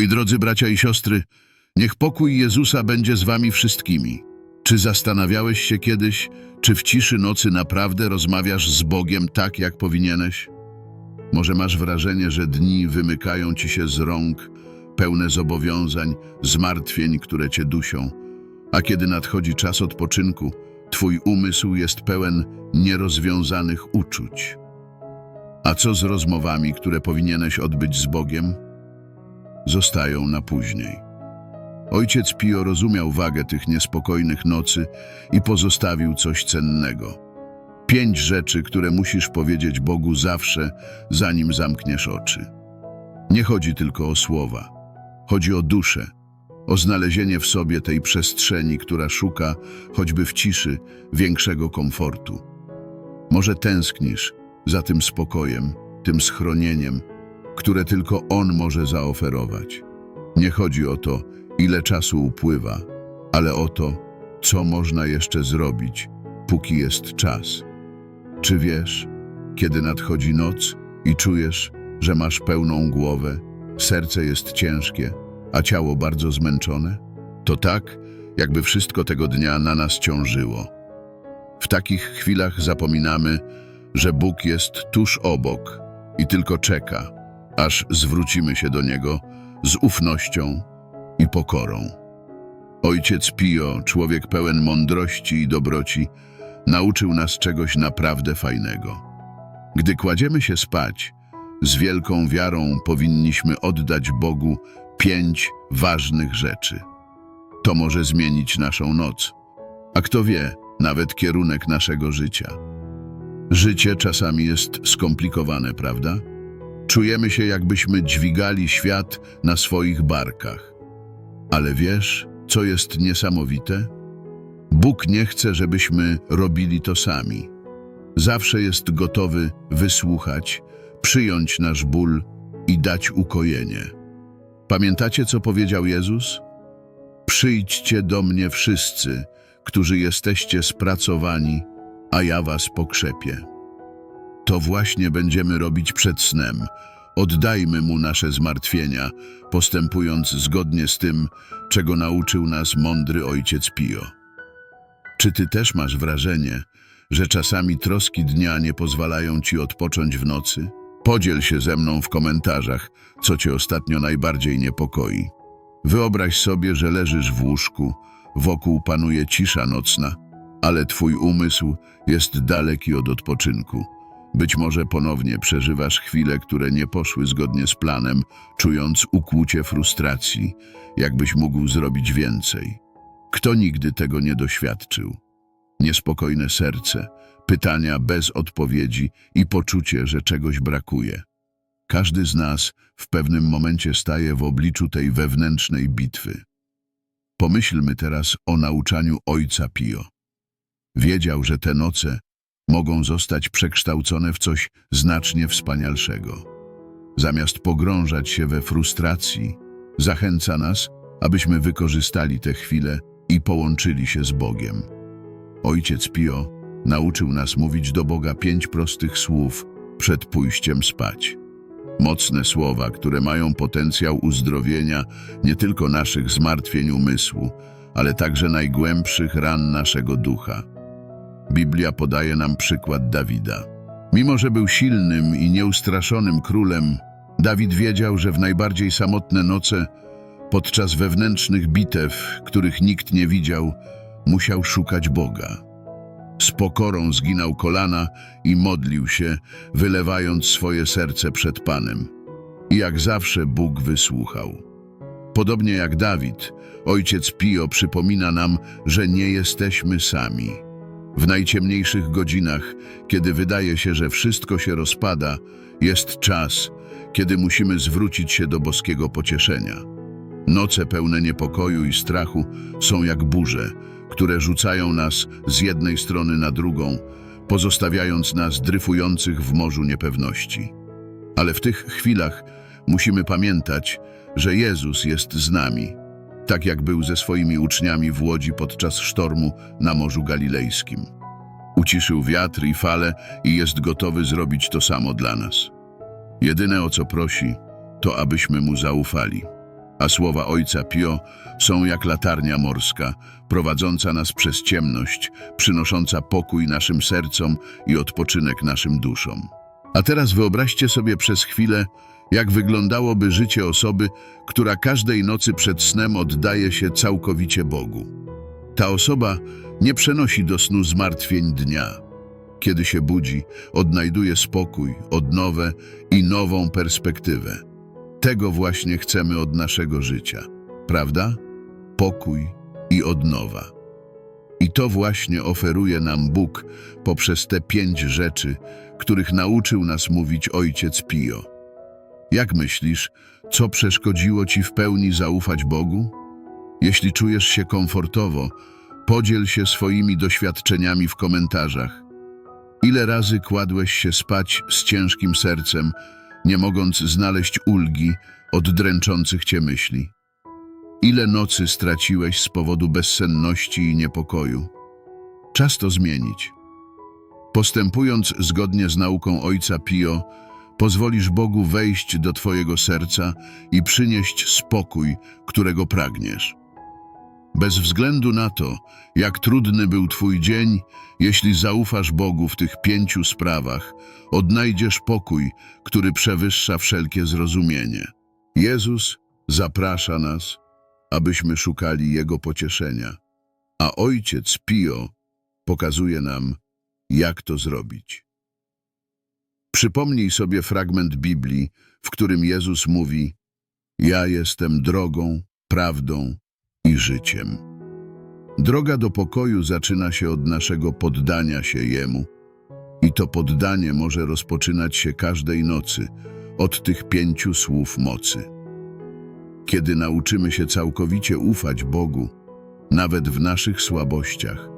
Moi drodzy bracia i siostry, niech pokój Jezusa będzie z wami wszystkimi. Czy zastanawiałeś się kiedyś, czy w ciszy nocy naprawdę rozmawiasz z Bogiem tak, jak powinieneś? Może masz wrażenie, że dni wymykają ci się z rąk, pełne zobowiązań, zmartwień, które cię dusią, a kiedy nadchodzi czas odpoczynku, twój umysł jest pełen nierozwiązanych uczuć. A co z rozmowami, które powinieneś odbyć z Bogiem? Zostają na później. Ojciec Pio rozumiał wagę tych niespokojnych nocy i pozostawił coś cennego. Pięć rzeczy, które musisz powiedzieć Bogu zawsze, zanim zamkniesz oczy. Nie chodzi tylko o słowa. Chodzi o duszę, o znalezienie w sobie tej przestrzeni, która szuka, choćby w ciszy, większego komfortu. Może tęsknisz za tym spokojem, tym schronieniem, które tylko On może zaoferować. Nie chodzi o to, ile czasu upływa, ale o to, co można jeszcze zrobić, póki jest czas. Czy wiesz, kiedy nadchodzi noc i czujesz, że masz pełną głowę, serce jest ciężkie, a ciało bardzo zmęczone? To tak, jakby wszystko tego dnia na nas ciążyło. W takich chwilach zapominamy, że Bóg jest tuż obok i tylko czeka, aż zwrócimy się do Niego z ufnością i pokorą. Ojciec Pio, człowiek pełen mądrości i dobroci, nauczył nas czegoś naprawdę fajnego. Gdy kładziemy się spać, z wielką wiarą powinniśmy oddać Bogu pięć ważnych rzeczy. To może zmienić naszą noc, a kto wie, nawet kierunek naszego życia. Życie czasami jest skomplikowane, prawda? Czujemy się, jakbyśmy dźwigali świat na swoich barkach. Ale wiesz, co jest niesamowite? Bóg nie chce, żebyśmy robili to sami. Zawsze jest gotowy wysłuchać, przyjąć nasz ból i dać ukojenie. Pamiętacie, co powiedział Jezus? Przyjdźcie do mnie wszyscy, którzy jesteście spracowani, a ja was pokrzepię. To właśnie będziemy robić przed snem. Oddajmy mu nasze zmartwienia, postępując zgodnie z tym, czego nauczył nas mądry ojciec Pio. Czy ty też masz wrażenie, że czasami troski dnia nie pozwalają ci odpocząć w nocy? Podziel się ze mną w komentarzach, co cię ostatnio najbardziej niepokoi. Wyobraź sobie, że leżysz w łóżku, wokół panuje cisza nocna, ale twój umysł jest daleki od odpoczynku. Być może ponownie przeżywasz chwile, które nie poszły zgodnie z planem, czując ukłucie frustracji, jakbyś mógł zrobić więcej. Kto nigdy tego nie doświadczył? Niespokojne serce, pytania bez odpowiedzi i poczucie, że czegoś brakuje. Każdy z nas w pewnym momencie staje w obliczu tej wewnętrznej bitwy. Pomyślmy teraz o nauczaniu ojca Pio. Wiedział, że te noce mogą zostać przekształcone w coś znacznie wspanialszego. Zamiast pogrążać się we frustracji, zachęca nas, abyśmy wykorzystali te chwile i połączyli się z Bogiem. Ojciec Pio nauczył nas mówić do Boga pięć prostych słów przed pójściem spać. Mocne słowa, które mają potencjał uzdrowienia nie tylko naszych zmartwień umysłu, ale także najgłębszych ran naszego ducha. Biblia podaje nam przykład Dawida. Mimo, że był silnym i nieustraszonym królem, Dawid wiedział, że w najbardziej samotne noce, podczas wewnętrznych bitew, których nikt nie widział, musiał szukać Boga. Z pokorą zginał kolana i modlił się, wylewając swoje serce przed Panem. I jak zawsze Bóg wysłuchał. Podobnie jak Dawid, ojciec Pio przypomina nam, że nie jesteśmy sami. W najciemniejszych godzinach, kiedy wydaje się, że wszystko się rozpada, jest czas, kiedy musimy zwrócić się do boskiego pocieszenia. Noce pełne niepokoju i strachu są jak burze, które rzucają nas z jednej strony na drugą, pozostawiając nas dryfujących w morzu niepewności. Ale w tych chwilach musimy pamiętać, że Jezus jest z nami, tak jak był ze swoimi uczniami w łodzi podczas sztormu na Morzu Galilejskim. Uciszył wiatr i fale i jest gotowy zrobić to samo dla nas. Jedyne o co prosi, to abyśmy mu zaufali. a słowa Ojca Pio są jak latarnia morska, prowadząca nas przez ciemność, przynosząca pokój naszym sercom i odpoczynek naszym duszom. A teraz wyobraźcie sobie przez chwilę, jak wyglądałoby życie osoby, która każdej nocy przed snem oddaje się całkowicie Bogu. Ta osoba nie przenosi do snu zmartwień dnia. Kiedy się budzi, odnajduje spokój, odnowę i nową perspektywę. Tego właśnie chcemy od naszego życia, prawda? Pokój i odnowa. I to właśnie oferuje nam Bóg poprzez te pięć rzeczy, których nauczył nas mówić Ojciec Pio. Jak myślisz, co przeszkodziło Ci w pełni zaufać Bogu? Jeśli czujesz się komfortowo, podziel się swoimi doświadczeniami w komentarzach. Ile razy kładłeś się spać z ciężkim sercem, nie mogąc znaleźć ulgi od dręczących cię myśli? Ile nocy straciłeś z powodu bezsenności i niepokoju? Czas to zmienić. Postępując zgodnie z nauką Ojca Pio, pozwolisz Bogu wejść do Twojego serca i przynieść spokój, którego pragniesz. Bez względu na to, jak trudny był Twój dzień, jeśli zaufasz Bogu w tych pięciu sprawach, odnajdziesz pokój, który przewyższa wszelkie zrozumienie. Jezus zaprasza nas, abyśmy szukali Jego pocieszenia, a Ojciec Pio pokazuje nam, jak to zrobić. Przypomnij sobie fragment Biblii, w którym Jezus mówi: Ja jestem drogą, prawdą i życiem. Droga do pokoju zaczyna się od naszego poddania się Jemu, i to poddanie może rozpoczynać się każdej nocy od tych pięciu słów mocy. Kiedy nauczymy się całkowicie ufać Bogu, nawet w naszych słabościach,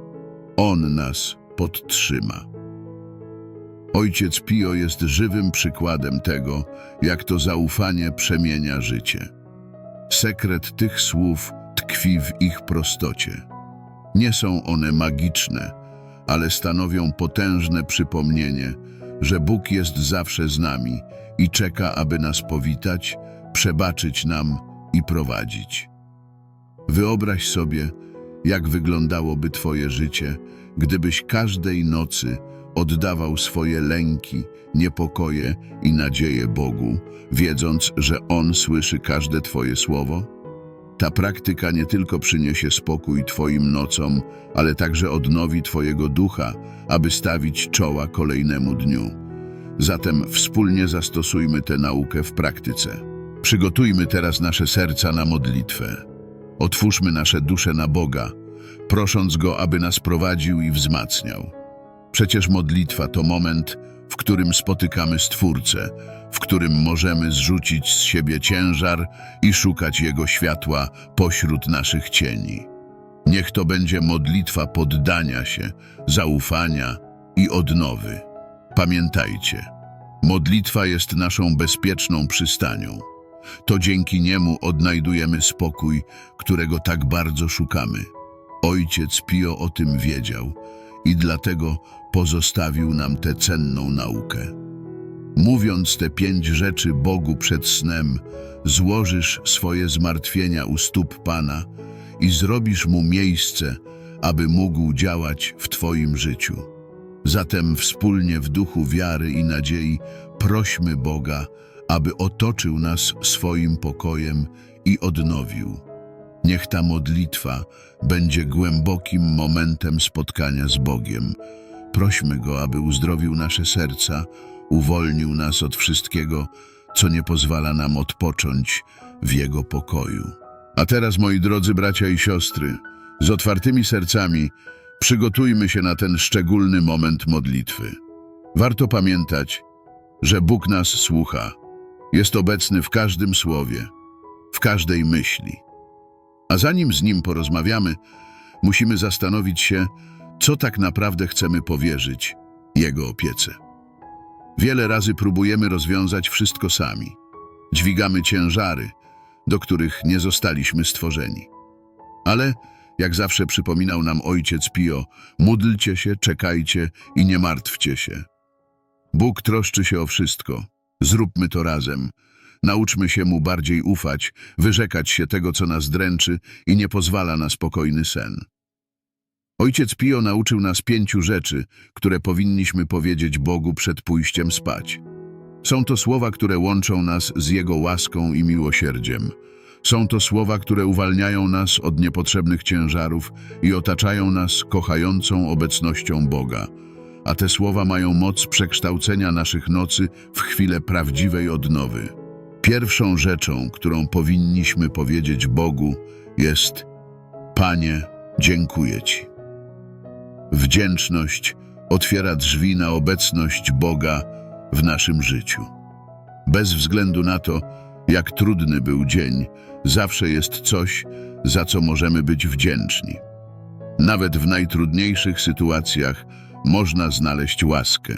On nas podtrzyma. Ojciec Pio jest żywym przykładem tego, jak to zaufanie przemienia życie. Sekret tych słów tkwi w ich prostocie. Nie są one magiczne, ale stanowią potężne przypomnienie, że Bóg jest zawsze z nami i czeka, aby nas powitać, przebaczyć nam i prowadzić. Wyobraź sobie, jak wyglądałoby Twoje życie, gdybyś każdej nocy oddawał swoje lęki, niepokoje i nadzieje Bogu, wiedząc, że On słyszy każde Twoje słowo? Ta praktyka nie tylko przyniesie spokój Twoim nocom, ale także odnowi Twojego ducha, aby stawić czoła kolejnemu dniu. Zatem wspólnie zastosujmy tę naukę w praktyce. Przygotujmy teraz nasze serca na modlitwę. Otwórzmy nasze dusze na Boga, prosząc Go, aby nas prowadził i wzmacniał. Przecież modlitwa to moment, w którym spotykamy Stwórcę, w którym możemy zrzucić z siebie ciężar i szukać Jego światła pośród naszych cieni. Niech to będzie modlitwa poddania się, zaufania i odnowy. Pamiętajcie, modlitwa jest naszą bezpieczną przystanią. To dzięki niemu odnajdujemy spokój, którego tak bardzo szukamy. Ojciec Pio o tym wiedział i dlatego pozostawił nam tę cenną naukę. Mówiąc te pięć rzeczy Bogu przed snem, złożysz swoje zmartwienia u stóp Pana i zrobisz Mu miejsce, aby mógł działać w Twoim życiu. Zatem wspólnie w duchu wiary i nadziei prośmy Boga, aby otoczył nas swoim pokojem i odnowił. Niech ta modlitwa będzie głębokim momentem spotkania z Bogiem. Prośmy Go, aby uzdrowił nasze serca, uwolnił nas od wszystkiego, co nie pozwala nam odpocząć w Jego pokoju. A teraz, moi drodzy bracia i siostry, z otwartymi sercami przygotujmy się na ten szczególny moment modlitwy. Warto pamiętać, że Bóg nas słucha. Jest obecny w każdym słowie, w każdej myśli. A zanim z Nim porozmawiamy, musimy zastanowić się, co tak naprawdę chcemy powierzyć Jego opiece. Wiele razy próbujemy rozwiązać wszystko sami. Dźwigamy ciężary, do których nie zostaliśmy stworzeni. Ale, jak zawsze przypominał nam ojciec Pio, módlcie się, czekajcie i nie martwcie się. Bóg troszczy się o wszystko. Zróbmy to razem. Nauczmy się Mu bardziej ufać, wyrzekać się tego, co nas dręczy i nie pozwala na spokojny sen. Ojciec Pio nauczył nas pięciu rzeczy, które powinniśmy powiedzieć Bogu przed pójściem spać. Są to słowa, które łączą nas z Jego łaską i miłosierdziem. Są to słowa, które uwalniają nas od niepotrzebnych ciężarów i otaczają nas kochającą obecnością Boga. A te słowa mają moc przekształcenia naszych nocy w chwilę prawdziwej odnowy. Pierwszą rzeczą, którą powinniśmy powiedzieć Bogu, jest: Panie, dziękuję Ci. Wdzięczność otwiera drzwi na obecność Boga w naszym życiu. Bez względu na to, jak trudny był dzień, zawsze jest coś, za co możemy być wdzięczni. Nawet w najtrudniejszych sytuacjach można znaleźć łaskę.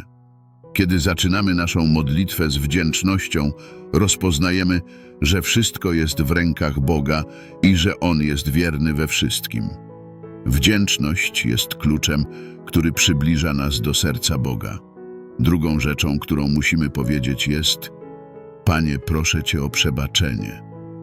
Kiedy zaczynamy naszą modlitwę z wdzięcznością, rozpoznajemy, że wszystko jest w rękach Boga i że On jest wierny we wszystkim. Wdzięczność jest kluczem, który przybliża nas do serca Boga. Drugą rzeczą, którą musimy powiedzieć jest: Panie, proszę Cię o przebaczenie.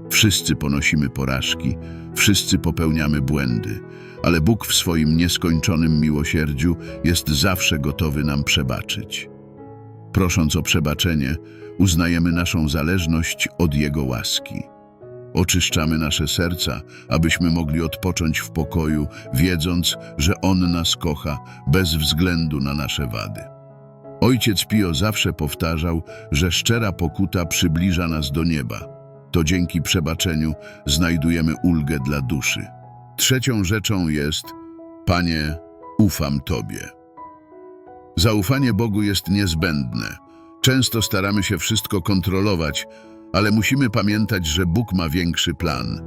Wszyscy ponosimy porażki, wszyscy popełniamy błędy, ale Bóg w swoim nieskończonym miłosierdziu jest zawsze gotowy nam przebaczyć. Prosząc o przebaczenie, uznajemy naszą zależność od Jego łaski. Oczyszczamy nasze serca, abyśmy mogli odpocząć w pokoju, wiedząc, że On nas kocha bez względu na nasze wady. Ojciec Pio zawsze powtarzał, że szczera pokuta przybliża nas do nieba. To dzięki przebaczeniu znajdujemy ulgę dla duszy. Trzecią rzeczą jest, Panie, ufam Tobie. Zaufanie Bogu jest niezbędne. Często staramy się wszystko kontrolować, ale musimy pamiętać, że Bóg ma większy plan.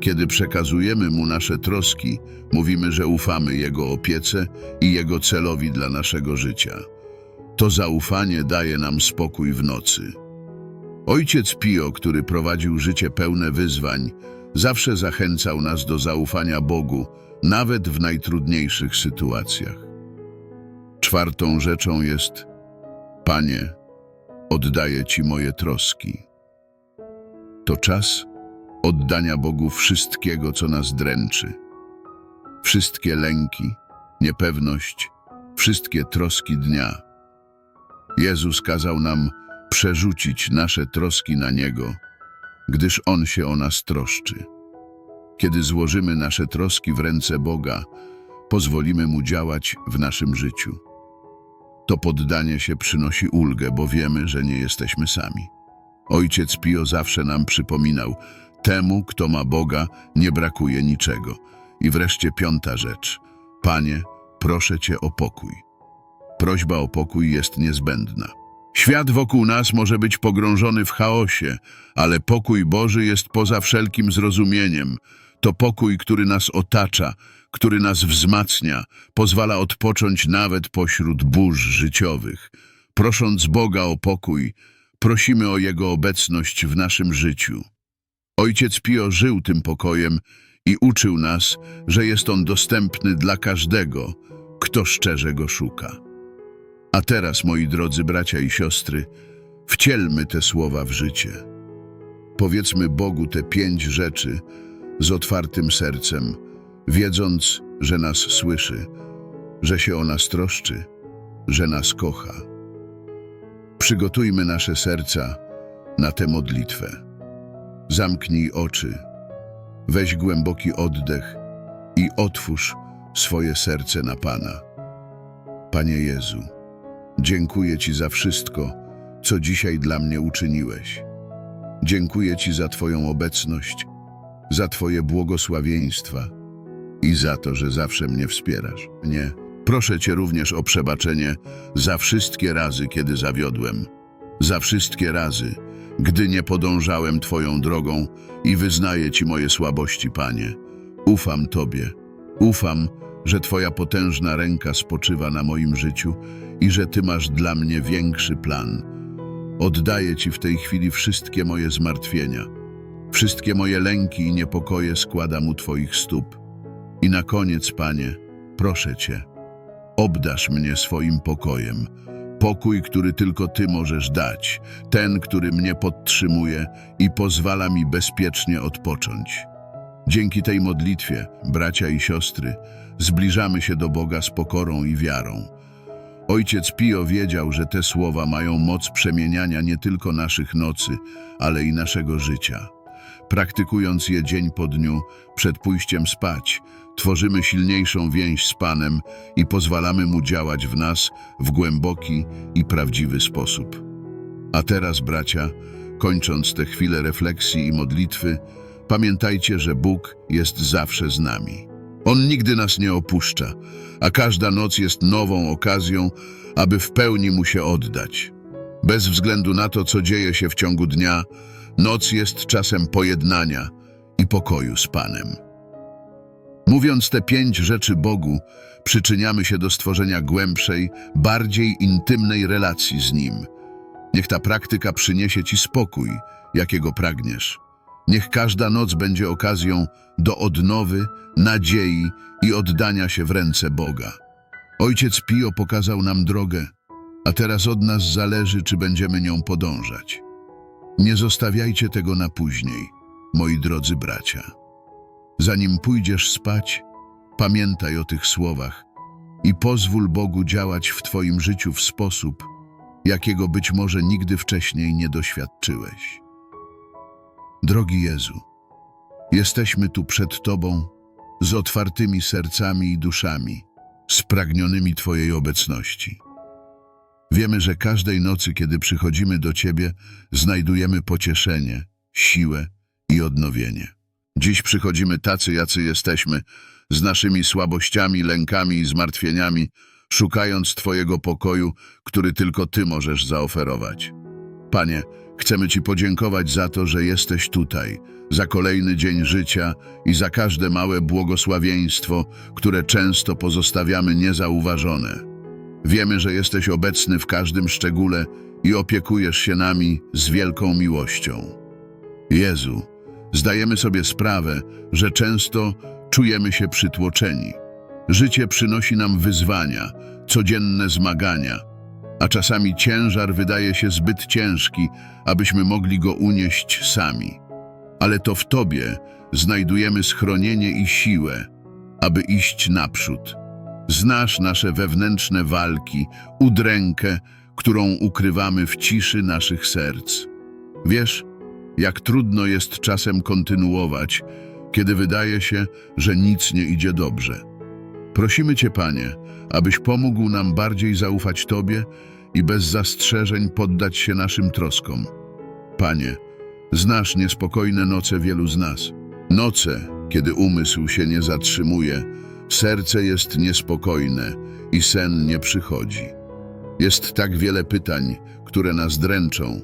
Kiedy przekazujemy Mu nasze troski, mówimy, że ufamy Jego opiece i Jego celowi dla naszego życia. To zaufanie daje nam spokój w nocy. Ojciec Pio, który prowadził życie pełne wyzwań, zawsze zachęcał nas do zaufania Bogu, nawet w najtrudniejszych sytuacjach. Czwartą rzeczą jest: Panie, oddaję Ci moje troski. To czas oddania Bogu wszystkiego, co nas dręczy. Wszystkie lęki, niepewność, wszystkie troski dnia. Jezus kazał nam przerzucić nasze troski na Niego, gdyż On się o nas troszczy. Kiedy złożymy nasze troski w ręce Boga, pozwolimy Mu działać w naszym życiu. To poddanie się przynosi ulgę, bo wiemy, że nie jesteśmy sami. Ojciec Pio zawsze nam przypominał, temu, kto ma Boga, nie brakuje niczego. I wreszcie piąta rzecz. Panie, proszę Cię o pokój. Prośba o pokój jest niezbędna. Świat wokół nas może być pogrążony w chaosie, ale pokój Boży jest poza wszelkim zrozumieniem. To pokój, który nas otacza, który nas wzmacnia, pozwala odpocząć nawet pośród burz życiowych. Prosząc Boga o pokój, prosimy o Jego obecność w naszym życiu. Ojciec Pio żył tym pokojem i uczył nas, że jest on dostępny dla każdego, kto szczerze go szuka. A teraz, moi drodzy bracia i siostry, wcielmy te słowa w życie. Powiedzmy Bogu te pięć rzeczy z otwartym sercem, wiedząc, że nas słyszy, że się o nas troszczy, że nas kocha. Przygotujmy nasze serca na tę modlitwę. Zamknij oczy, weź głęboki oddech i otwórz swoje serce na Pana. Panie Jezu, dziękuję Ci za wszystko, co dzisiaj dla mnie uczyniłeś. Dziękuję Ci za Twoją obecność, za Twoje błogosławieństwa i za to, że zawsze mnie wspierasz. Nie. Proszę Cię również o przebaczenie za wszystkie razy, kiedy zawiodłem, za wszystkie razy, gdy nie podążałem Twoją drogą i wyznaję Ci moje słabości, Panie. Ufam Tobie, ufam, że Twoja potężna ręka spoczywa na moim życiu i że Ty masz dla mnie większy plan. Oddaję Ci w tej chwili wszystkie moje zmartwienia, wszystkie moje lęki i niepokoje składam u Twoich stóp. I na koniec, Panie, proszę Cię, obdasz mnie swoim pokojem, Pokój, który tylko Ty możesz dać, ten, który mnie podtrzymuje i pozwala mi bezpiecznie odpocząć. Dzięki tej modlitwie, bracia i siostry, zbliżamy się do Boga z pokorą i wiarą. Ojciec Pio wiedział, że te słowa mają moc przemieniania nie tylko naszych nocy, ale i naszego życia. Praktykując je dzień po dniu, przed pójściem spać, tworzymy silniejszą więź z Panem i pozwalamy Mu działać w nas w głęboki i prawdziwy sposób. A teraz, bracia, kończąc te chwile refleksji i modlitwy, pamiętajcie, że Bóg jest zawsze z nami. On nigdy nas nie opuszcza, a każda noc jest nową okazją, aby w pełni Mu się oddać. Bez względu na to, co dzieje się w ciągu dnia, noc jest czasem pojednania i pokoju z Panem. Mówiąc te pięć rzeczy Bogu, przyczyniamy się do stworzenia głębszej, bardziej intymnej relacji z Nim. Niech ta praktyka przyniesie Ci spokój, jakiego pragniesz. Niech każda noc będzie okazją do odnowy, nadziei i oddania się w ręce Boga. Ojciec Pio pokazał nam drogę, a teraz od nas zależy, czy będziemy nią podążać. Nie zostawiajcie tego na później, moi drodzy bracia. Zanim pójdziesz spać, pamiętaj o tych słowach i pozwól Bogu działać w Twoim życiu w sposób, jakiego być może nigdy wcześniej nie doświadczyłeś. Drogi Jezu, jesteśmy tu przed Tobą z otwartymi sercami i duszami, spragnionymi Twojej obecności. Wiemy, że każdej nocy, kiedy przychodzimy do Ciebie, znajdujemy pocieszenie, siłę i odnowienie. Dziś przychodzimy tacy, jacy jesteśmy, z naszymi słabościami, lękami i zmartwieniami, szukając Twojego pokoju, który tylko Ty możesz zaoferować. Panie, chcemy Ci podziękować za to, że jesteś tutaj, za kolejny dzień życia i za każde małe błogosławieństwo, które często pozostawiamy niezauważone. Wiemy, że jesteś obecny w każdym szczególe i opiekujesz się nami z wielką miłością. Jezu, zdajemy sobie sprawę, że często czujemy się przytłoczeni. Życie przynosi nam wyzwania, codzienne zmagania, a czasami ciężar wydaje się zbyt ciężki, abyśmy mogli go unieść sami. Ale to w Tobie znajdujemy schronienie i siłę, aby iść naprzód. Znasz nasze wewnętrzne walki, udrękę, którą ukrywamy w ciszy naszych serc. Wiesz, jak trudno jest czasem kontynuować, kiedy wydaje się, że nic nie idzie dobrze. Prosimy Cię, Panie, abyś pomógł nam bardziej zaufać Tobie i bez zastrzeżeń poddać się naszym troskom. Panie, znasz niespokojne noce wielu z nas. Noce, kiedy umysł się nie zatrzymuje, serce jest niespokojne i sen nie przychodzi. Jest tak wiele pytań, które nas dręczą,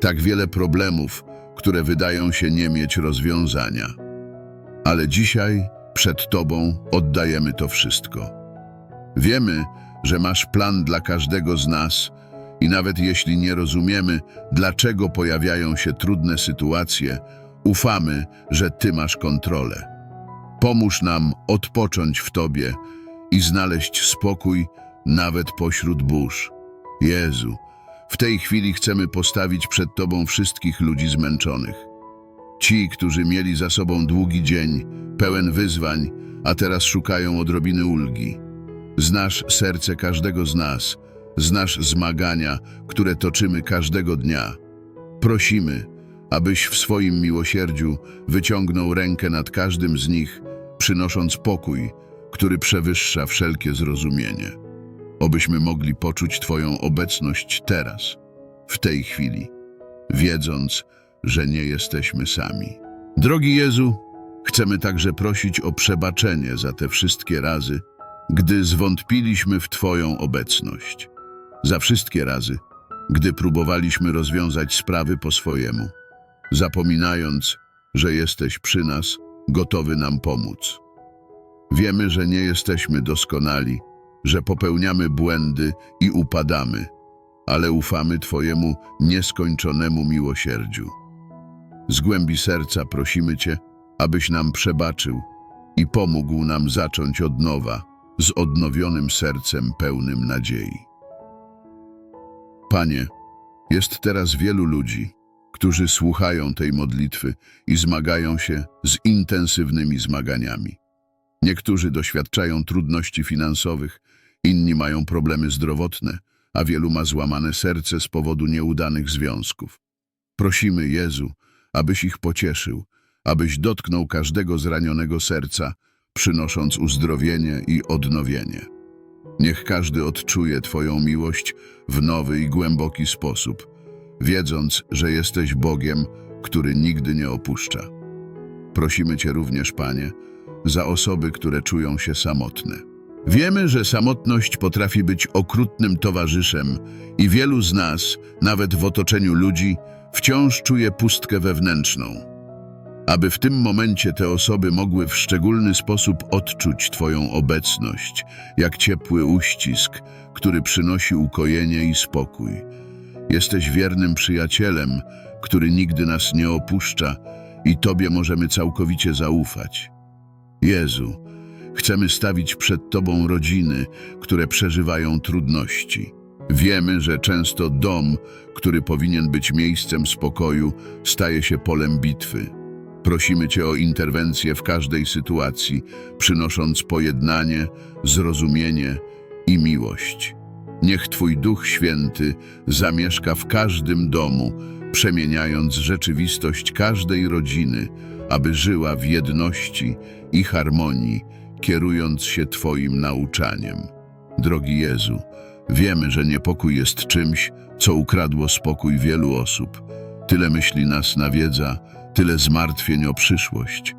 tak wiele problemów, które wydają się nie mieć rozwiązania. Ale dzisiaj przed Tobą oddajemy to wszystko. Wiemy, że masz plan dla każdego z nas i nawet jeśli nie rozumiemy, dlaczego pojawiają się trudne sytuacje, ufamy, że Ty masz kontrolę. Pomóż nam odpocząć w Tobie i znaleźć spokój nawet pośród burz. Jezu, w tej chwili chcemy postawić przed Tobą wszystkich ludzi zmęczonych. Ci, którzy mieli za sobą długi dzień, pełen wyzwań, a teraz szukają odrobiny ulgi. Znasz serce każdego z nas, znasz zmagania, które toczymy każdego dnia. Prosimy, abyś w swoim miłosierdziu wyciągnął rękę nad każdym z nich, przynosząc pokój, który przewyższa wszelkie zrozumienie. Obyśmy mogli poczuć Twoją obecność teraz, w tej chwili, wiedząc, że nie jesteśmy sami. Drogi Jezu, chcemy także prosić o przebaczenie za te wszystkie razy, gdy zwątpiliśmy w Twoją obecność. Za wszystkie razy, gdy próbowaliśmy rozwiązać sprawy po swojemu, zapominając, że jesteś przy nas, gotowy nam pomóc. Wiemy, że nie jesteśmy doskonali, że popełniamy błędy i upadamy, ale ufamy Twojemu nieskończonemu miłosierdziu. Z głębi serca prosimy Cię, abyś nam przebaczył i pomógł nam zacząć od nowa, z odnowionym sercem pełnym nadziei. Panie, jest teraz wielu ludzi, którzy słuchają tej modlitwy i zmagają się z intensywnymi zmaganiami. Niektórzy doświadczają trudności finansowych, inni mają problemy zdrowotne, a wielu ma złamane serce z powodu nieudanych związków. Prosimy Jezu, abyś ich pocieszył, abyś dotknął każdego zranionego serca, przynosząc uzdrowienie i odnowienie. Niech każdy odczuje Twoją miłość w nowy i głęboki sposób, wiedząc, że jesteś Bogiem, który nigdy nie opuszcza. Prosimy Cię również, Panie, za osoby, które czują się samotne. Wiemy, że samotność potrafi być okrutnym towarzyszem i wielu z nas, nawet w otoczeniu ludzi, wciąż czuje pustkę wewnętrzną. Aby w tym momencie te osoby mogły w szczególny sposób odczuć Twoją obecność, jak ciepły uścisk, który przynosi ukojenie i spokój. Jesteś wiernym przyjacielem, który nigdy nas nie opuszcza i Tobie możemy całkowicie zaufać. Jezu, chcemy stawić przed Tobą rodziny, które przeżywają trudności. Wiemy, że często dom, który powinien być miejscem spokoju, staje się polem bitwy. Prosimy Cię o interwencję w każdej sytuacji, przynosząc pojednanie, zrozumienie i miłość. Niech Twój Duch Święty zamieszka w każdym domu, przemieniając rzeczywistość każdej rodziny, aby żyła w jedności i harmonii, kierując się Twoim nauczaniem. Drogi Jezu, wiemy, że niepokój jest czymś, co ukradło spokój wielu osób. Tyle myśli nas nawiedza, tyle zmartwień o przyszłość.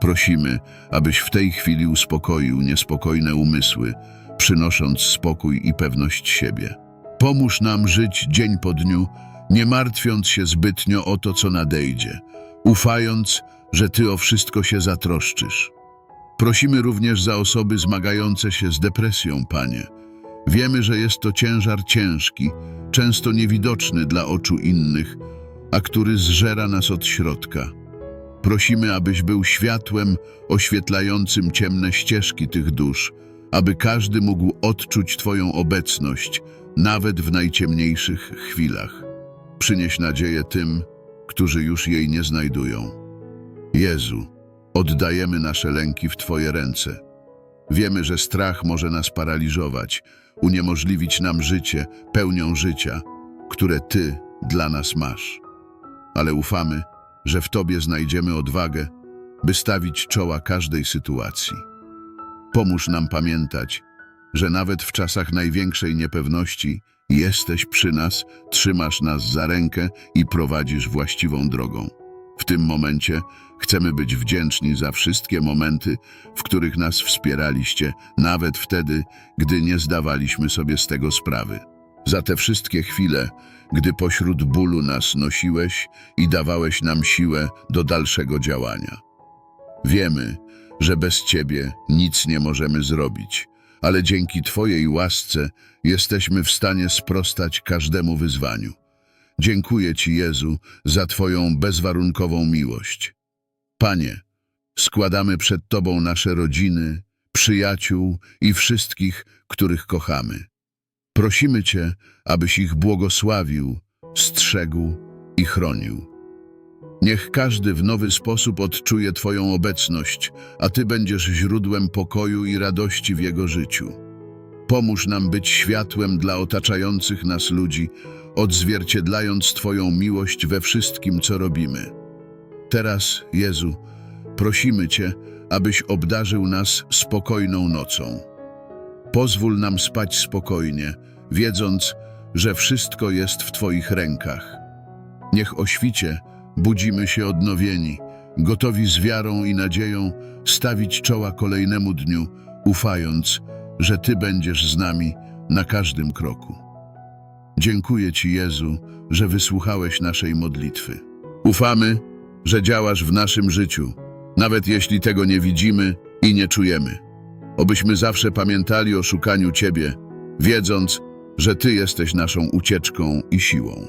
Prosimy, abyś w tej chwili uspokoił niespokojne umysły, przynosząc spokój i pewność siebie. Pomóż nam żyć dzień po dniu, nie martwiąc się zbytnio o to, co nadejdzie, ufając, że Ty o wszystko się zatroszczysz. Prosimy również za osoby zmagające się z depresją, Panie. Wiemy, że jest to ciężar ciężki, często niewidoczny dla oczu innych, a który zżera nas od środka. Prosimy, abyś był światłem oświetlającym ciemne ścieżki tych dusz, aby każdy mógł odczuć Twoją obecność, nawet w najciemniejszych chwilach. Przynieś nadzieję tym, którzy już jej nie znajdują. Jezu, oddajemy nasze lęki w Twoje ręce. Wiemy, że strach może nas paraliżować, uniemożliwić nam życie, pełnią życia, które Ty dla nas masz. Ale ufamy, że w Tobie znajdziemy odwagę, by stawić czoła każdej sytuacji. Pomóż nam pamiętać, że nawet w czasach największej niepewności jesteś przy nas, trzymasz nas za rękę i prowadzisz właściwą drogą. Tym momencie chcemy być wdzięczni za wszystkie momenty, w których nas wspieraliście, nawet wtedy, gdy nie zdawaliśmy sobie z tego sprawy. Za te wszystkie chwile, gdy pośród bólu nas nosiłeś i dawałeś nam siłę do dalszego działania. Wiemy, że bez Ciebie nic nie możemy zrobić, ale dzięki Twojej łasce jesteśmy w stanie sprostać każdemu wyzwaniu. Dziękuję Ci, Jezu, za Twoją bezwarunkową miłość. Panie, składamy przed Tobą nasze rodziny, przyjaciół i wszystkich, których kochamy. Prosimy Cię, abyś ich błogosławił, strzegł i chronił. Niech każdy w nowy sposób odczuje Twoją obecność, a Ty będziesz źródłem pokoju i radości w jego życiu. Pomóż nam być światłem dla otaczających nas ludzi, odzwierciedlając Twoją miłość we wszystkim, co robimy. Teraz, Jezu, prosimy Cię, abyś obdarzył nas spokojną nocą. Pozwól nam spać spokojnie, wiedząc, że wszystko jest w Twoich rękach. Niech o świcie budzimy się odnowieni, gotowi z wiarą i nadzieją stawić czoła kolejnemu dniu, ufając, że Ty będziesz z nami na każdym kroku. Dziękuję Ci, Jezu, że wysłuchałeś naszej modlitwy. Ufamy, że działasz w naszym życiu, nawet jeśli tego nie widzimy i nie czujemy. Obyśmy zawsze pamiętali o szukaniu Ciebie, wiedząc, że Ty jesteś naszą ucieczką i siłą.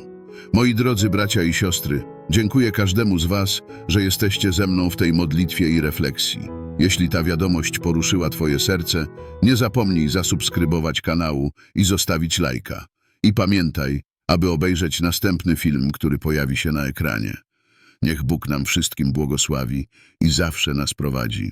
Moi drodzy bracia i siostry, dziękuję każdemu z Was, że jesteście ze mną w tej modlitwie i refleksji. Jeśli ta wiadomość poruszyła Twoje serce, nie zapomnij zasubskrybować kanału i zostawić lajka. I pamiętaj, aby obejrzeć następny film, który pojawi się na ekranie. Niech Bóg nam wszystkim błogosławi i zawsze nas prowadzi.